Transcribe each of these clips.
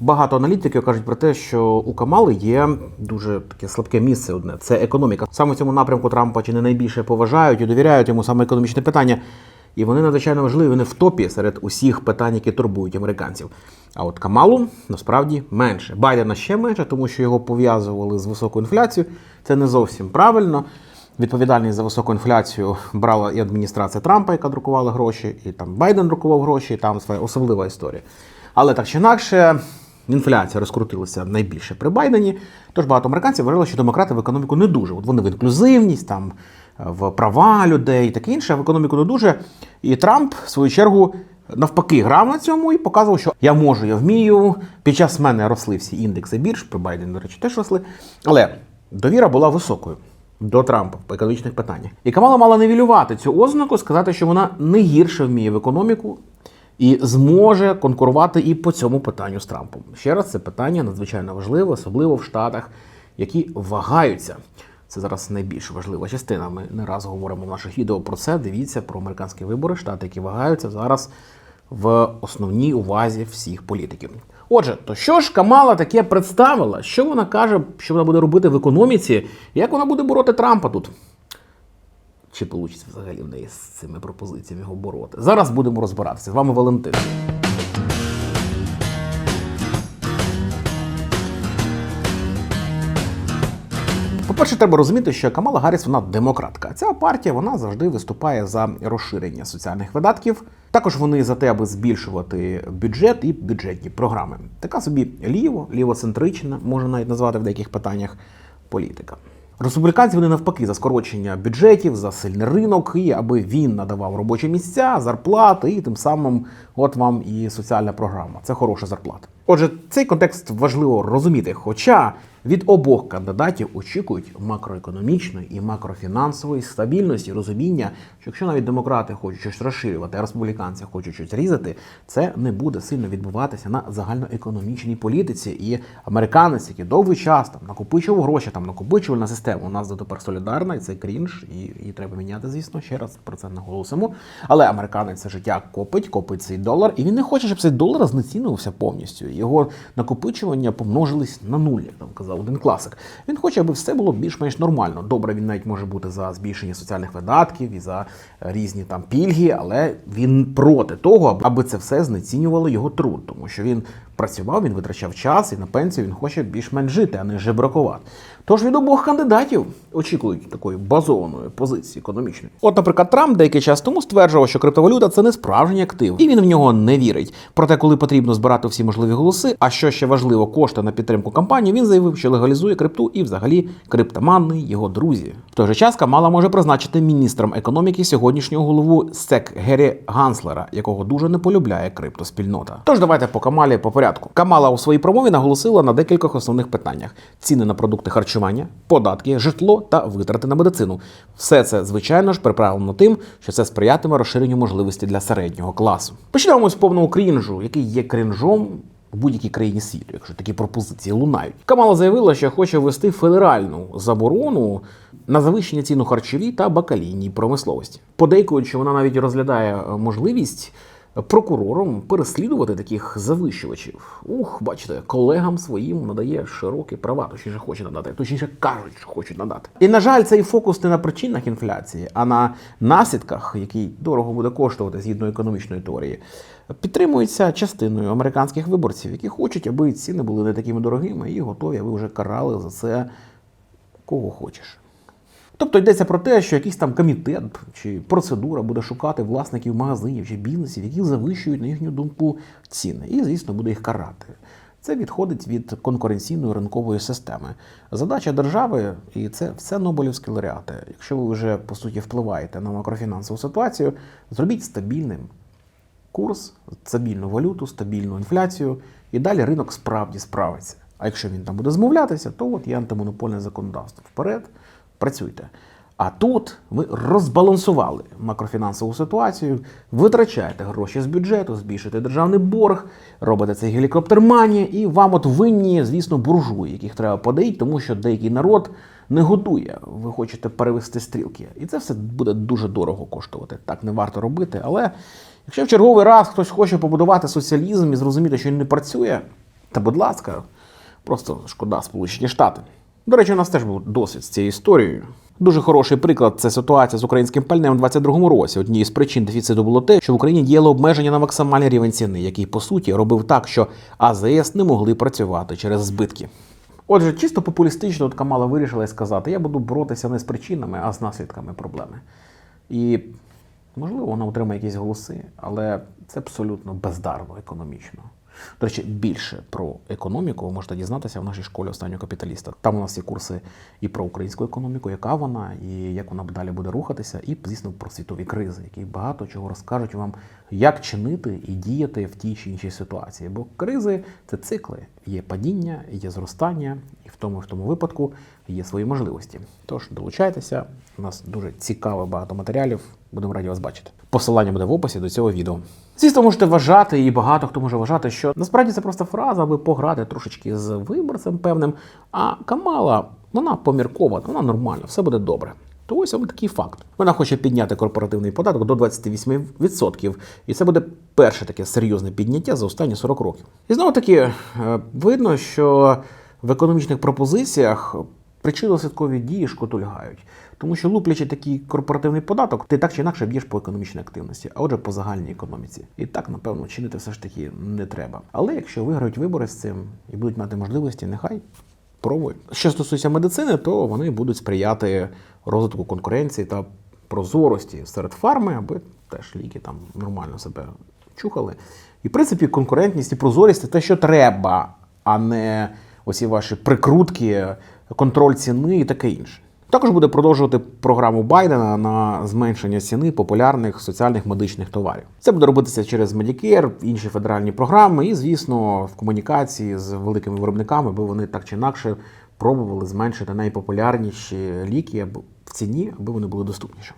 Багато аналітиків кажуть про те, що у Камали є дуже таке слабке місце одне це економіка. Саме в цьому напрямку Трампа чи не найбільше поважають і довіряють йому саме економічне питання. І вони надзвичайно важливі, вони в топі серед усіх питань, які турбують американців. А от Камалу насправді менше. Байдена ще менше, тому що його пов'язували з високою інфляцією. Це не зовсім правильно. Відповідальність за високу інфляцію брала і адміністрація Трампа, яка друкувала гроші, і там Байден друкував гроші, і там своя особлива історія. Але так чи інакше, інфляція розкрутилася найбільше при Байдені. Тож багато американців вважали, що демократи в економіку не дуже. От вони в інклюзивність, там в права людей і таке інше, в економіку не дуже. І Трамп, в свою чергу, навпаки, грав на цьому і показував, що я можу, я вмію. Під час мене росли всі індекси бірж, при Байдені, до речі, теж росли. Але довіра була високою. До Трампа по економічних питаннях. І Камала мала невілювати цю ознаку, сказати, що вона не гірше вміє в економіку і зможе конкурувати і по цьому питанню з Трампом. Ще раз, це питання надзвичайно важливе, особливо в Штатах, які вагаються. Це зараз найбільш важлива частина. Ми не раз говоримо в наших відео про це. Дивіться про американські вибори, штати, які вагаються зараз в основній увазі всіх політиків. Отже, то що ж Камала таке представила? Що вона каже, що вона буде робити в економіці? Як вона буде бороти Трампа тут? Чи вийде взагалі в неї з цими пропозиціями його бороти? Зараз будемо розбиратися. З вами Валентин. По-перше, треба розуміти, що Камала Гарріс вона демократка. Ця партія вона завжди виступає за розширення соціальних видатків. Також вони за те, аби збільшувати бюджет і бюджетні програми. Така собі ліво, лівоцентрична, можна навіть назвати в деяких питаннях політика. Республіканці вони навпаки за скорочення бюджетів, за сильний ринок, і аби він надавав робочі місця, зарплати, і тим самим от вам і соціальна програма. Це хороша зарплата. Отже, цей контекст важливо розуміти. Хоча від обох кандидатів очікують макроекономічної і макрофінансової стабільності, розуміння, що якщо навіть демократи хочуть щось розширювати, а республіканці хочуть щось різати, це не буде сильно відбуватися на загальноекономічній політиці. І американець, який довгий час там накопичував гроші, там накопичувальна система у нас дотепер солідарна, і це крінж, і її треба міняти, звісно. Ще раз про це наголосимо. Але американець це життя копить, копить цей долар, і він не хоче, щоб цей долар знецінився повністю. Його накопичування помножились на нуль, як там казав один класик. Він хоче, аби все було більш-менш нормально. Добре, він навіть може бути за збільшення соціальних видатків і за різні там пільги, але він проти того, аби це все знецінювало його труд, тому що він працював, він витрачав час і на пенсію він хоче більш-менш жити, а не жебракувати. Тож від обох кандидатів очікують такої базованої позиції економічної. От, наприклад, Трамп деякий час тому стверджував, що криптовалюта це не справжній актив, і він в нього не вірить. Проте, коли потрібно збирати всі можливі голоси, а що ще важливо, кошти на підтримку кампанії, він заявив, що легалізує крипту і взагалі криптомани його друзі. В той же час Камала може призначити міністром економіки сьогоднішнього голову СЕК Гері Ганслера, якого дуже не полюбляє криптоспільнота. Тож давайте по Камалі по порядку. Камала у своїй промові наголосила на декількох основних питаннях: ціни на продукти харчування, податки, житло та витрати на медицину. Все це, звичайно ж, приправлено тим, що це сприятиме розширенню можливості для середнього класу. Почнемо з повного крінжу, який є крінжом. В будь-якій країні світу, якщо такі пропозиції лунають, Камала заявила, що хоче ввести федеральну заборону на завищення цін у харчовій та бакалійній промисловості. Подейкують, що вона навіть розглядає е, можливість прокурором переслідувати таких завищувачів. Ух, бачите, колегам своїм надає широкі права, точніше хоче надати, точніше кажуть, що хочуть надати. І на жаль, цей фокус не на причинах інфляції, а на наслідках, який дорого буде коштувати згідно економічної теорії, підтримується частиною американських виборців, які хочуть, аби ціни були не такими дорогими і готові, аби вже карали за це кого хочеш. Тобто йдеться про те, що якийсь там комітет чи процедура буде шукати власників магазинів чи бізнесів, які завищують, на їхню думку, ціни, і, звісно, буде їх карати. Це відходить від конкуренційної ринкової системи. Задача держави, і це все Нобелівські лауреати. Якщо ви вже по суті впливаєте на макрофінансову ситуацію, зробіть стабільним курс, стабільну валюту, стабільну інфляцію, і далі ринок справді справиться. А якщо він там буде змовлятися, то от є антимонопольне законодавство. Вперед, працюйте. А тут ви розбалансували макрофінансову ситуацію, витрачаєте гроші з бюджету, збільшуєте державний борг, робите цей гелікоптер мані, і вам от винні, звісно, буржуї, яких треба подоїти, тому що деякий народ не годує. Ви хочете перевести стрілки. І це все буде дуже дорого коштувати. Так не варто робити. Але якщо в черговий раз хтось хоче побудувати соціалізм і зрозуміти, що він не працює, Та будь ласка, просто шкода Сполучені Штати. До речі, у нас теж був досвід з цією історією. Дуже хороший приклад це ситуація з українським пальним у 22-му році. Однією з причин дефіциту було те, що в Україні діяло обмеження на максимальний рівень ціни, який по суті робив так, що АЗС не могли працювати через збитки. Отже, чисто популістично от Камала вирішила сказати: я буду боротися не з причинами, а з наслідками проблеми. І можливо, вона отримає якісь голоси, але це абсолютно бездарно економічно. До речі, більше про економіку ви можете дізнатися в нашій школі останнього капіталіста. Там у нас є курси і про українську економіку, яка вона, і як вона далі буде рухатися, і, звісно, про світові кризи, які багато чого розкажуть вам, як чинити і діяти в тій чи іншій ситуації. Бо кризи це цикли. Є падіння, є зростання, і в тому і в тому випадку є свої можливості. Тож долучайтеся, у нас дуже цікаво багато матеріалів. Будемо раді вас бачити. Посилання буде в описі до цього відео. Звісно, можете вважати, і багато хто може вважати, що насправді це просто фраза, аби пограти трошечки з виборцем певним. А Камала, вона поміркована, вона нормальна, все буде добре. То ось вам такий факт. Вона хоче підняти корпоративний податок до 28%. І це буде перше таке серйозне підняття за останні 40 років. І знову таки е, видно, що в економічних пропозиціях причинно-слідкові дії шкотульгають. Тому що луплячи такий корпоративний податок, ти так чи інакше б'єш по економічній активності, а отже, по загальній економіці. І так, напевно, чинити все ж таки не треба. Але якщо виграють вибори з цим і будуть мати можливості, нехай пробують. Що стосується медицини, то вони будуть сприяти розвитку конкуренції та прозорості серед фарми, аби теж ліки там нормально себе чухали. І в принципі, конкурентність і прозорість це те, що треба, а не оці ваші прикрутки, контроль ціни і таке інше. Також буде продовжувати програму Байдена на зменшення ціни популярних соціальних медичних товарів. Це буде робитися через Medicare, інші федеральні програми, і, звісно, в комунікації з великими виробниками, бо вони так чи інакше пробували зменшити найпопулярніші ліки в ціні, аби вони були доступніші.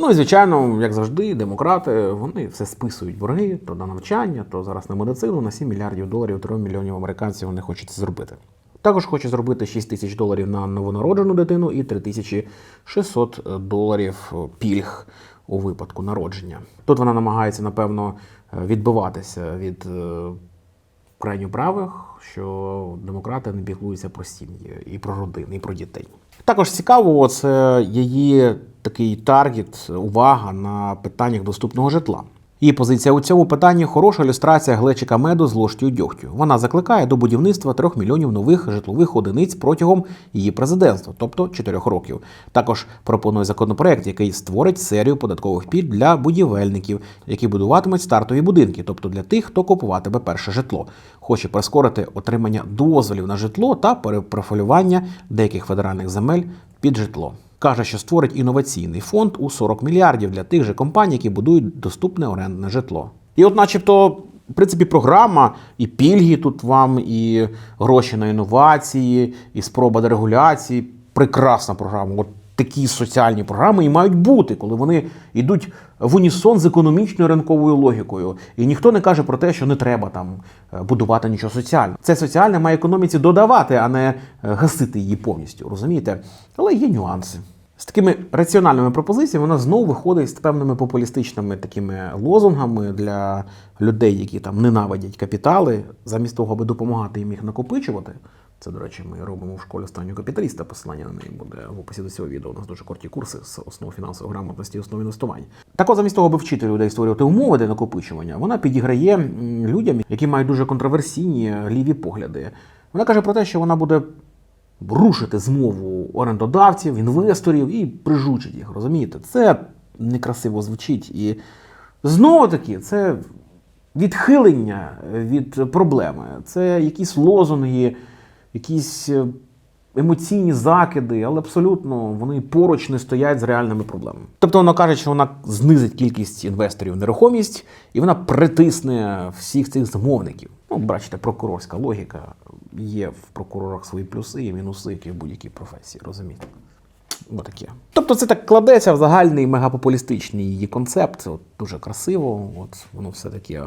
Ну і звичайно, як завжди, демократи вони все списують борги то на навчання, то зараз на медицину на 7 мільярдів доларів, 3 мільйонів американців вони хочуть зробити. Також хоче зробити 6 тисяч доларів на новонароджену дитину і 3600 доларів пільг у випадку народження. Тут вона намагається, напевно, відбиватися від е, крайньо правих, що демократи не піклуються про сім'ї і про родини, і про дітей. Також цікаво, це її такий таргет, увага на питаннях доступного житла. Її позиція у цьому питанні хороша ілюстрація глечика меду з ложкою дьогтю. Вона закликає до будівництва трьох мільйонів нових житлових одиниць протягом її президентства, тобто чотирьох років. Також пропонує законопроект, який створить серію податкових пільг для будівельників, які будуватимуть стартові будинки, тобто для тих, хто купуватиме перше житло. Хоче прискорити отримання дозволів на житло та перепрофілювання деяких федеральних земель під житло. Каже, що створить інноваційний фонд у 40 мільярдів для тих же компаній, які будують доступне орендне житло. І, от, начебто, в принципі, програма і пільги тут вам, і гроші на інновації, і спроба дерегуляції. Прекрасна програма. От такі соціальні програми і мають бути, коли вони йдуть в унісон з економічною ринковою логікою. І ніхто не каже про те, що не треба там е, будувати нічого соціального. Це соціальне має економіці додавати, а не е, гасити її повністю. Розумієте? Але є нюанси. З такими раціональними пропозиціями вона знову виходить з певними популістичними такими лозунгами для людей, які там ненавидять капітали, замість того, аби допомагати їм їх накопичувати. Це, до речі, ми робимо в школі останнього капіталіста. Посилання на неї буде в описі до цього відео. У нас дуже короткі курси з основ фінансової грамотності і основ інвестування. Так от, замість того, аби вчити людей створювати умови для накопичування, вона підіграє людям, які мають дуже контроверсійні ліві погляди. Вона каже про те, що вона буде рушити змову орендодавців, інвесторів і прижучить їх. Розумієте? Це некрасиво звучить. І знову таки, це відхилення від проблеми. Це якісь лозунги, якісь е, емоційні закиди, але абсолютно вони поруч не стоять з реальними проблемами. Тобто вона каже, що вона знизить кількість інвесторів в нерухомість і вона притисне всіх цих замовників. Ну, бачите, прокурорська логіка. Є в прокурорах свої плюси і мінуси, які в будь-якій професії, розумієте? Бо таке. Тобто це так кладеться в загальний мегапопулістичний її концепт. От, дуже красиво, от воно все таке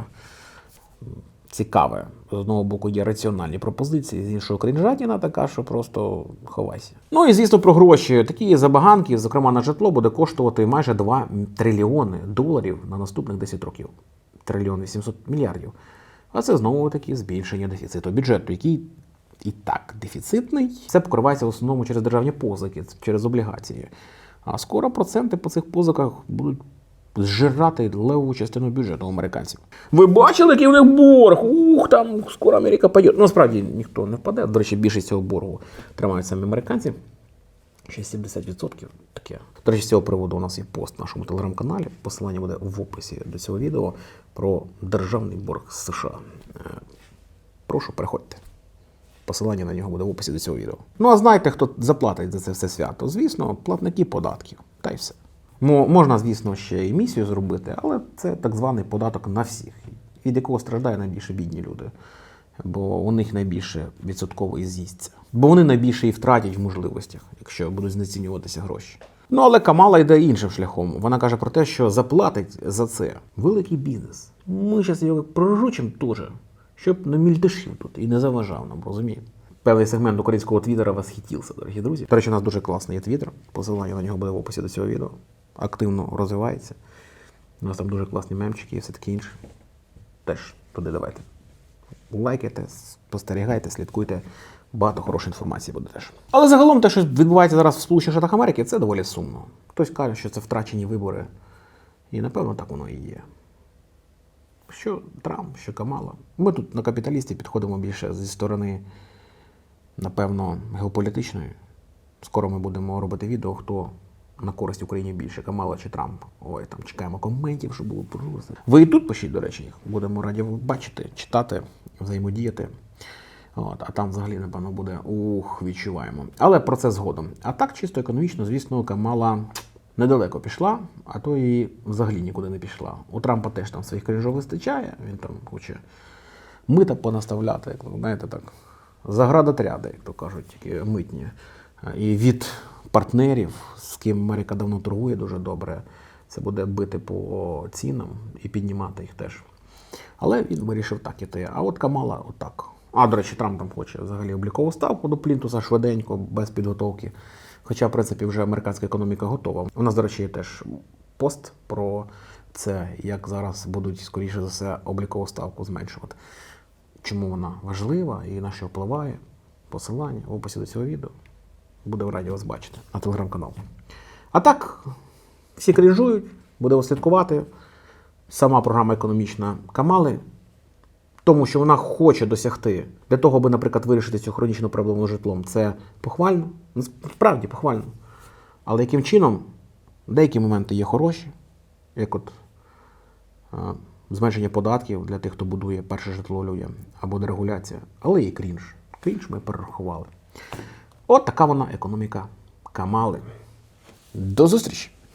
цікаве. З одного боку є раціональні пропозиції, з іншого крінжатіна така, що просто ховайся. Ну і звісно про гроші. Такі забаганки, зокрема на житло, буде коштувати майже 2 трильйони доларів на наступних 10 років. Трильйон 800 мільярдів. А це знову таки збільшення дефіциту бюджету, який і так дефіцитний. Це покривається в основному через державні позики, через облігації. А скоро проценти по цих позиках будуть зжирати леву частину бюджету американців. Ви бачили, який у них борг? Ух, там скоро Америка паде. Ну, насправді ніхто не впаде. До речі, більшість цього боргу тримають самі американці. Ще 70% таке. До речі, з цього приводу у нас є пост в нашому телеграм-каналі. Посилання буде в описі до цього відео про державний борг США. Е, Прошу, переходьте. Посилання на нього буде в описі до цього відео. Ну а знаєте, хто заплатить за це все свято? Звісно, платники податків. Та й все. Мо- Можна, звісно, ще і місію зробити, але це так званий податок на всіх, від якого страждає найбільше бідні люди. Бо у них найбільше відсотково і з'їсться. Бо вони найбільше і втратять в можливостях, якщо будуть знецінюватися гроші. Ну але Камала йде іншим шляхом. Вона каже про те, що заплатить за це великий бізнес. Ми зараз його прожучимо теж, щоб не мільтешив тут і не заважав нам, розумієте? Певний сегмент українського твіттера восхитівся, дорогі друзі. До речі, у нас дуже класний є твіттер. Посилання на нього буде в описі до цього відео. Активно розвивається. У нас там дуже класні мемчики і все таке інше. Теж туди давайте. Лайкайте, спостерігайте, слідкуйте. Багато хорошої інформації буде теж. Але загалом те, що відбувається зараз в Сполучених Штатах Америки, це доволі сумно. Хтось каже, що це втрачені вибори. І напевно так воно і є. Що Трамп, що Камала. Ми тут на капіталісті підходимо більше зі сторони, напевно, геополітичної. Скоро ми будемо робити відео, хто на користь Україні більше, Камала чи Трамп. Ой, там чекаємо коментів, щоб було просто. Ви і тут пишіть, до речі, їх. Будемо раді бачити, читати, взаємодіяти. От, а там взагалі, напевно, буде ух, відчуваємо. Але про це згодом. А так, чисто економічно, звісно, Камала недалеко пішла, а то і взагалі нікуди не пішла. У Трампа теж там своїх крінжов вистачає, він там хоче мита понаставляти, як ви знаєте, так. Заградотряди, як то кажуть, тільки митні. І від партнерів, з ким Америка давно торгує дуже добре, це буде бити по цінам і піднімати їх теж. Але він вирішив так іти. А от Камала отак. А, до речі, Трамп там хоче взагалі облікову ставку до Плінтуса швиденько, без підготовки. Хоча, в принципі, вже американська економіка готова. У нас, до речі, є теж пост про це, як зараз будуть, скоріше за все, облікову ставку зменшувати. Чому вона важлива і на що впливає. Посилання в описі до цього відео. Буде раді вас бачити на телеграм-канал. А так, всі крінжують, будемо слідкувати. Сама програма економічна Камали, тому що вона хоче досягти для того, аби, наприклад, вирішити цю хронічну проблему з житлом. Це похвально, справді похвально. Але яким чином деякі моменти є хороші, як от е, зменшення податків для тих, хто будує перше житло людям, або дерегуляція, але і крінж. Крінж ми перерахували. От така вона економіка Камали. До зустрічі!